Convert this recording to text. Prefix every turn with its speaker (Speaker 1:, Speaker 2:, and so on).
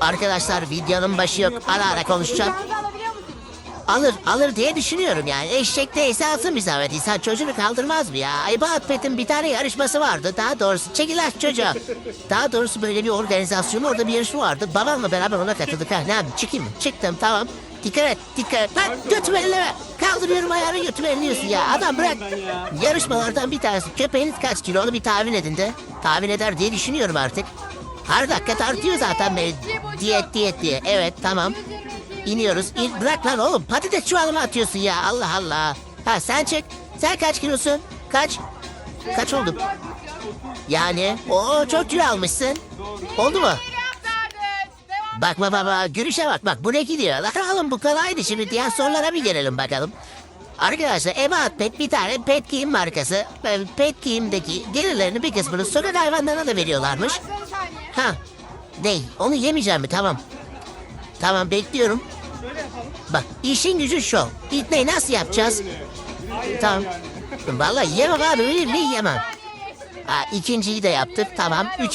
Speaker 1: Arkadaşlar videonun başı yok. Ara ara konuşacağım. Alır, alır diye düşünüyorum yani. Eşek değilse alsın bir zahmet. İnsan çocuğunu kaldırmaz mı ya? Ebat Pet'in bir tane yarışması vardı. Daha doğrusu çekil aç çocuğa. Daha doğrusu böyle bir organizasyon orada bir yarışma vardı. Babamla beraber ona katıldık. Ha, ne yapayım çıkayım mı? Çıktım tamam. Dikkat et dikkat et. Lan götümü elleme. Kaldırıyorum ayağını götümü elliyorsun ya. Adam bırak. Yarışmalardan bir tanesi. Köpeğiniz kaç kilo onu bir tahmin edin de. Tahmin eder diye düşünüyorum artık. Her dakika tartıyor zaten beni. Diyet diyet diye. Evet tamam. İniyoruz. İn, bırak lan oğlum. Patates çuvalına atıyorsun ya. Allah Allah. Ha sen çek. Sen kaç kilosun? Kaç? Kaç oldun? Yani o çok kilo almışsın. Oldu mu? Bak bak bak. Gülüşe bak bak. Bu ne gidiyor? Bakalım bu kolaydı şimdi. Diğer sorulara bir gelelim bakalım. Arkadaşlar Ebat Pet bir tane pet giyim markası. Pet giyimdeki gelirlerini bir kısmını sokak hayvanlarına da veriyorlarmış. Ha. Değil. Onu yemeyeceğim mi? Tamam. Tamam bekliyorum. Bak işin gücü şu. İtneyi nasıl yapacağız? Tamam. Vallahi yemem abi öyle mi yemem. Ha, ikinciyi de yaptık tamam. Üç